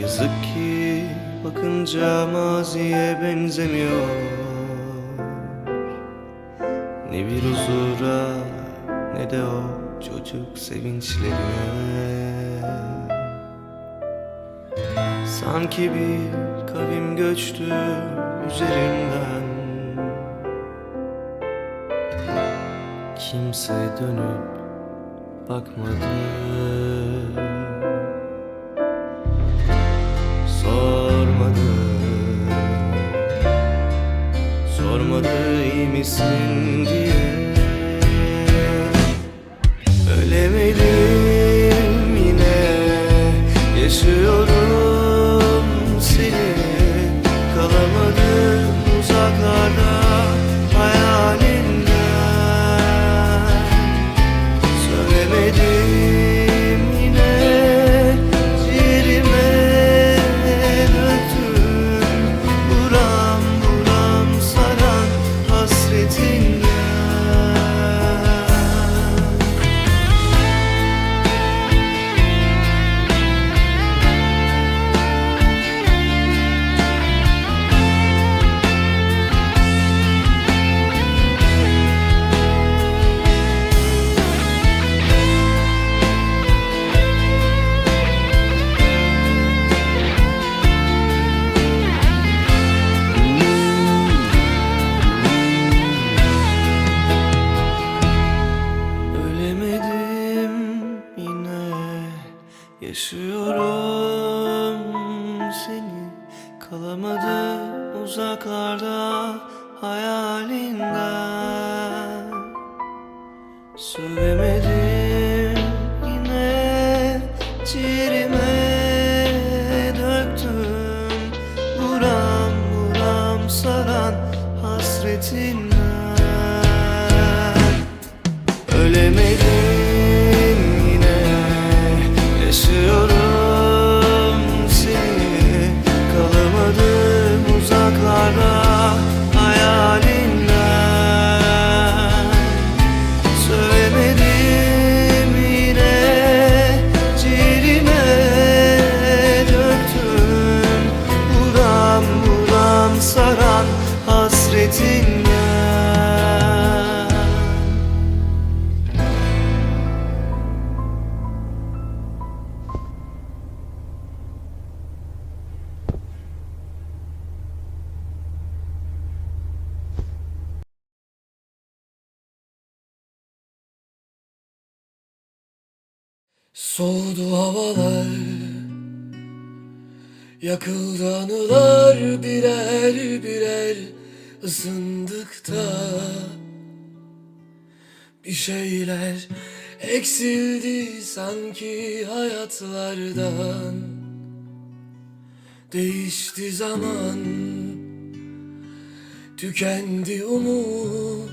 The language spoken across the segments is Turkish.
Yazık ki bakınca maziye benzemiyor. Ne bir huzura ne de o çocuk sevinçlerine. Sanki bir kavim göçtü üzerimden Kimse dönüp bakmadı İyi misin diye Yaşıyorum seni. Kalamadım uzaklarda hayalinden. Söylemedim yine ciğerime döktüm. Buram buram saran hasretinden. Ölemedim Soğudu havalar Yakıldı anılar birer birer ısındıkta Bir şeyler eksildi sanki hayatlardan. Değişti zaman Tükendi umut.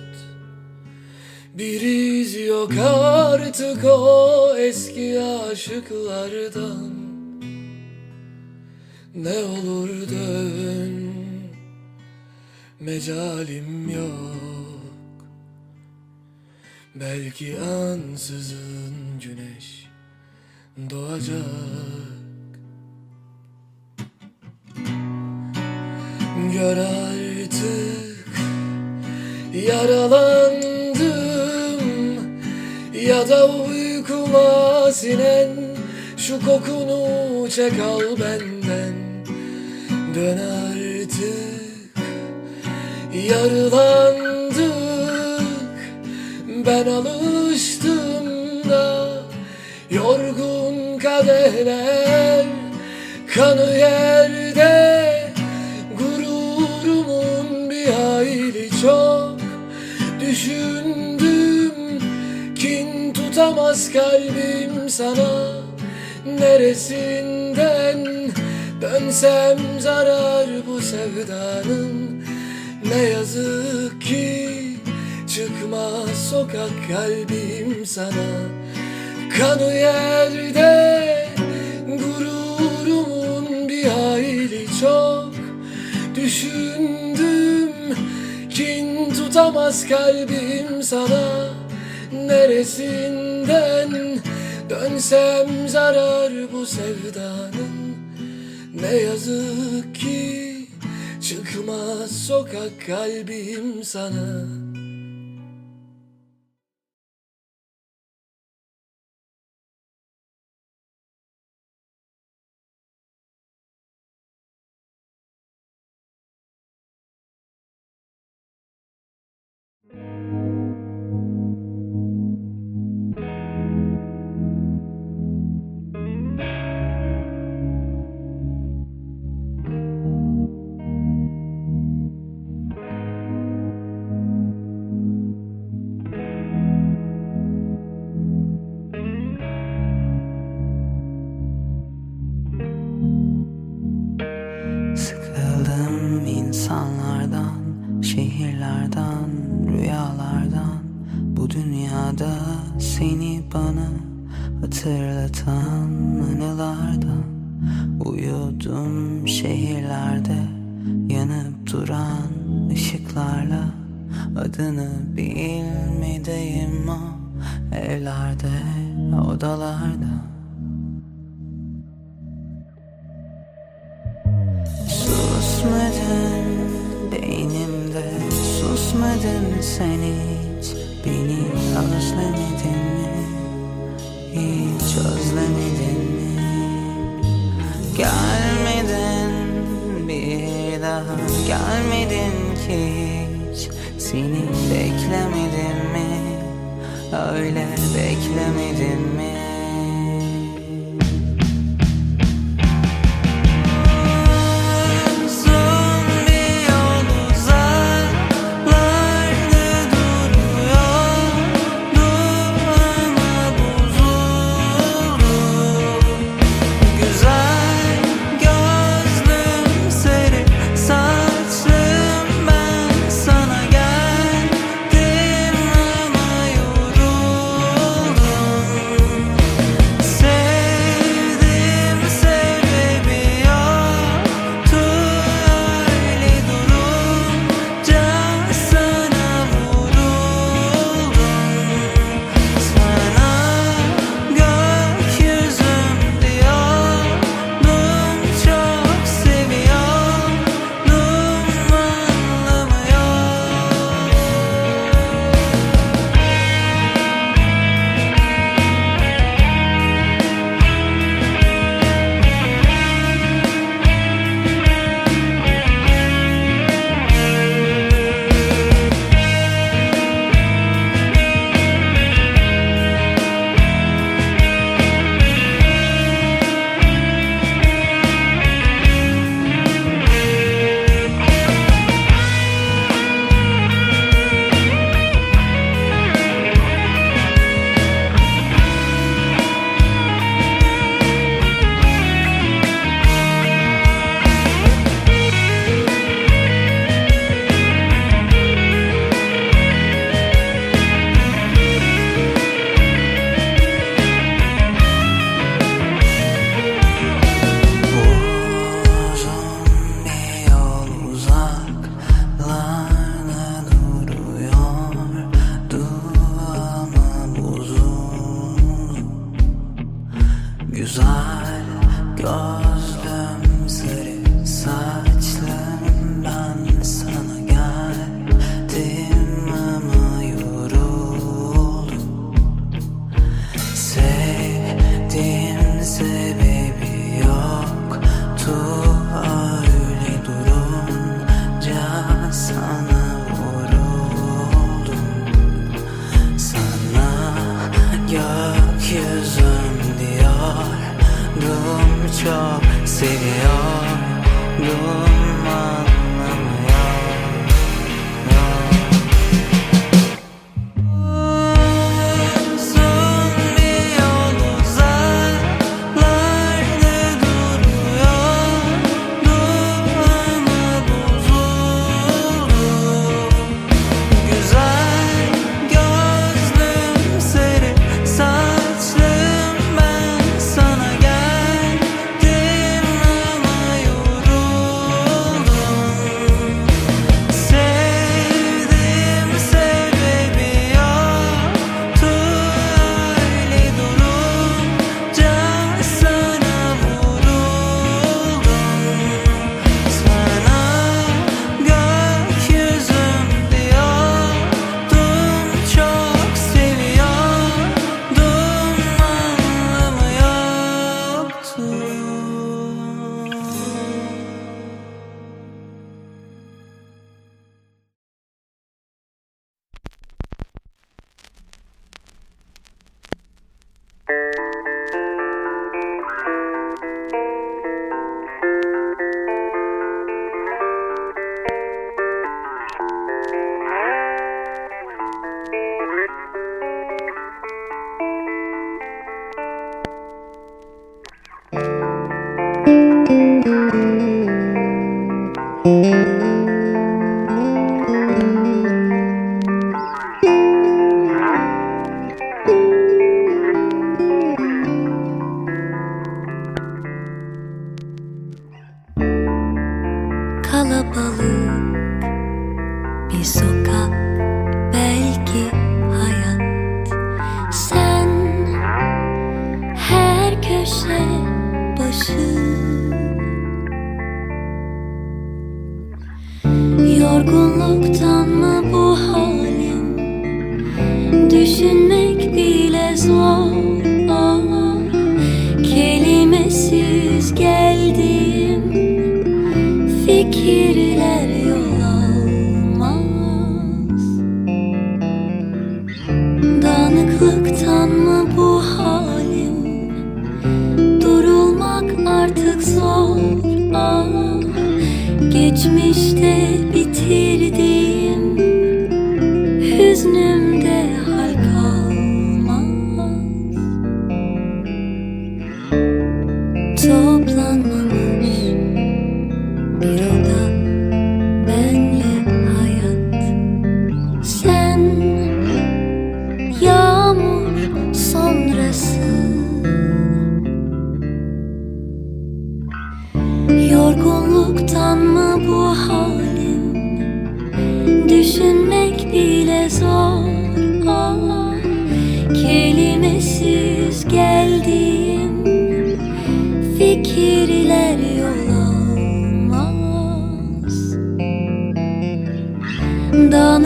Bir iz yok artık o eski aşıklardan. Ne olur dön Mecalim yok. Belki ansızın güneş doğacak. Gör artık Yaralandım. Ya da uykuma sinen Şu kokunu çek al benden. Dön artık Yarılandık Ben alıştım da Yorgun kadehler Kanı yerde. Gururumun bir hayli çok Düşündüm. Kin tutamaz kalbim sana. Neresinden dönsem zarar bu sevdanın Ne yazık ki çıkmaz sokak kalbim sana. Kanı yerde gururumun bir hayli çok. Düşündüm kin tutamaz kalbim sana. Neresinden dönsem zarar bu sevdanın? Ne yazık ki çıkmaz sokak kalbim sana insanlardan, şehirlerden, rüyalardan. Bu dünyada seni bana hatırlatan anılardan. Uyudum şehirlerde yanıp duran ışıklarla. Adını bilmediğim o evlerde, odalarda sen hiç Beni özlemedin mi? Hiç özlemedin mi? Gelmedin bir daha Gelmedin ki hiç Seni beklemedim mi? Öyle beklemedim mi?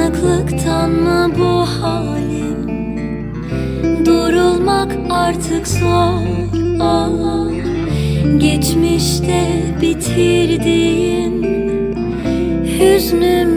Uyanıklıktan mı bu halim? Durulmak artık zor ah. Geçmişte bitirdiğin Hüznüm